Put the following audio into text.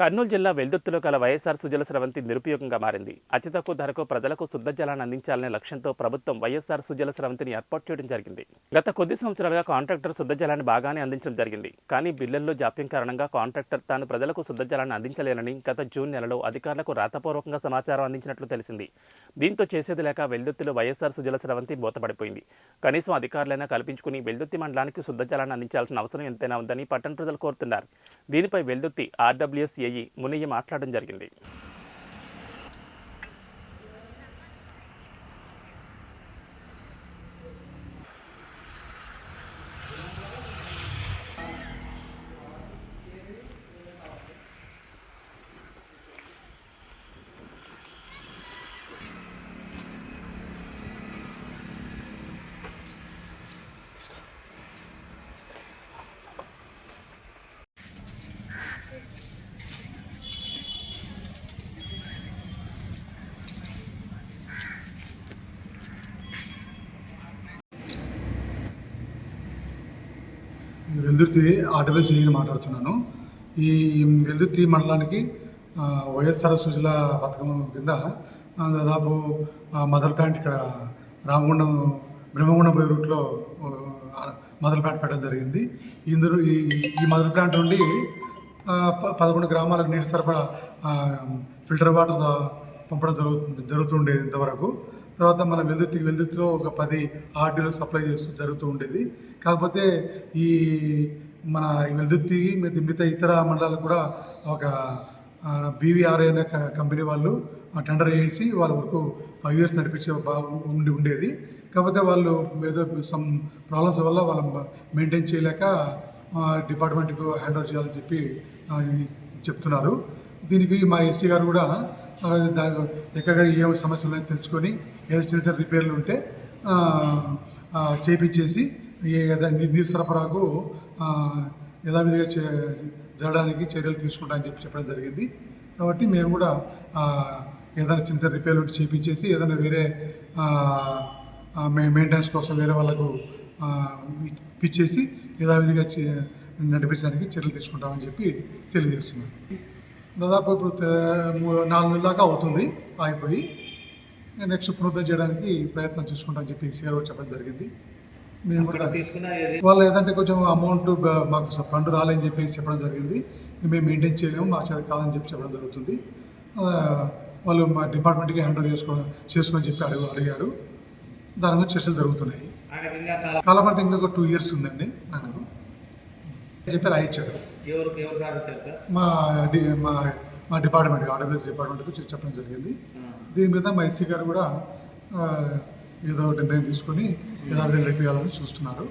కర్నూలు జిల్లా వెల్దుర్తిలో గల వైఎస్ఆర్ సుజల స్రవంతి నిరుపయోగంగా మారింది. అతి తక్కువ ధరకు ప్రజలకు శుద్ధ జలాన్ని అందించాలనే లక్ష్యంతో ప్రభుత్వం వైఎస్ఆర్ సుజల స్రవంతిని ఏర్పాటు చేయడం జరిగింది. గత కొద్ది సంవత్సరాలుగా కాంట్రాక్టర్ శుద్ధ జలాన్ని బాగానే అందించడం జరిగింది. కానీ బిల్లుల్లో జాప్యం కారణంగా కాంట్రాక్టర్ తాను ప్రజలకు శుద్ధ జలాన్ని అందించలేనని గత జూన్ నెలలో అధికారులకు రాతపూర్వకంగా సమాచారం అందించినట్లు తెలిసింది. దీంతో చేసేది లేక వెల్దుర్తిలో వైఎస్ఆర్ సుజల స్రవంతి మూతపడిపోయింది. కనీసం అధికారులైనా కల్పించుకుని వెల్దుర్తి మండలానికి శుద్ధ జలాన్ని అందించాల్సిన అవసరం ఎంతైనా ఉందని పట్టణ ప్రజలు కోరుతున్నారు. దీనిపై వెల్దుర్తి ఆర్డబ్ల్యూఎస్ఏ మునయ్య మాట్లాడడం జరిగింది. వెల్దుర్తి ఆర్డబ్ల్యూస్ ఏఈని మాట్లాడుతున్నాను. ఈ వెల్దుర్తి మండలానికి వైఎస్ఆర్ సుజల పథకం కింద దాదాపు మదర్ ప్లాంట్ ఇక్కడ రామగుండం బ్రహ్మగుండం పోయే రూట్లో మదర్ ప్లాంట్ పెట్టడం జరిగింది. ఇందులో ఈ ఈ మదర్ ప్లాంట్ నుండి ప- పదకొండు గ్రామాలకు నీటి సరఫరా ఫిల్టర్ వాటర్ పంపడం జరుగుతుంది జరుగుతుండేది ఇంతవరకు. తర్వాత మన వెల్దుర్తికి వెల్దుర్తిలో ఒక పది ఆర్డీలకు సప్లై చేస్తూ జరుగుతూ ఉండేది. కాకపోతే ఈ మన ఈ వెల్దుర్తి మిగతా ఇతర మండలాలు కూడా ఒక బీవీఆర్ఏ అనే క- కంపెనీ వాళ్ళు టెండర్ వేసి వాళ్ళ వరకు ఫైవ్ ఇయర్స్ నడిపించే బాగా ఉండి ఉండేది. కాకపోతే వాళ్ళు ఏదో సమ్ ప్రాబ్లమ్స్ వల్ల వాళ్ళు మెయింటైన్ చేయలేక డిపార్ట్మెంట్కు హ్యాండ్ ఓవర్ చేయాలని చెప్పి చెప్తున్నారు. దీనికి మా ఎస్సీ గారు కూడా దాని ఎక్కడ ఏ సమస్యలు ఉన్నాయో తెలుసుకొని ఏదో చిన్న చిన్న రిపేర్లు ఉంటే చేపించేసి నీరు సరఫరాకు యథావిధిగా చే జరగడానికి చర్యలు తీసుకుంటామని చెప్పి చెప్పడం జరిగింది. కాబట్టి మేము కూడా ఏదైనా చిన్న చిన్న రిపేర్లు చేపించేసి ఏదైనా వేరే మె- మెయింటెనెన్స్ కోసం వేరే వాళ్ళకు పిచ్చేసి ఇప్పించేసి యథావిధిగా చే- నడిపించడానికి చర్యలు తీసుకుంటామని చెప్పి తెలియజేస్తున్నాను దాదాపు ఇప్పుడు నాలుగు నెలల దాకా అవుతుంది ఆగిపోయి. నెక్స్ట్ పునరుద్ధరణ చేయడానికి ప్రయత్నం చేసుకుంటామని చెప్పి సీఆర్ చెప్పడం జరిగింది. మేము కూడా వాళ్ళు ఏదంటే కొంచెం అమౌంట్ మాకు ఫండ్ రాలని చెప్పేసి చెప్పడం జరిగింది. మేము మెయింటైన్ చేయలేము మా చేత కాదని చెప్పి చెప్పడం జరుగుతుంది. వాళ్ళు మా డిపార్ట్మెంట్కి హ్యాండ్ ఓవర్ చేసుకోవడం చేసుకొని చెప్పి అడుగు అడిగారు. దాని గురించి చర్చలు జరుగుతున్నాయి. ఆయన ఇంకా కాలం కాలపరిధి ఇంకా ఒక టూ ఇయర్స్ ఉందండి నాకు చెప్పి రాయించారు మా డి మా మా డిపార్ట్మెంట్ ఆర్డబ్ల్యూఎస్ డిపార్ట్మెంట్కి చెప్పడం జరిగింది. దీని మీద మా ఎస్సీ గారు కూడా ఏదో నిర్ణయం తీసుకొని యథావిధి నడిపించాలని చూస్తున్నారు.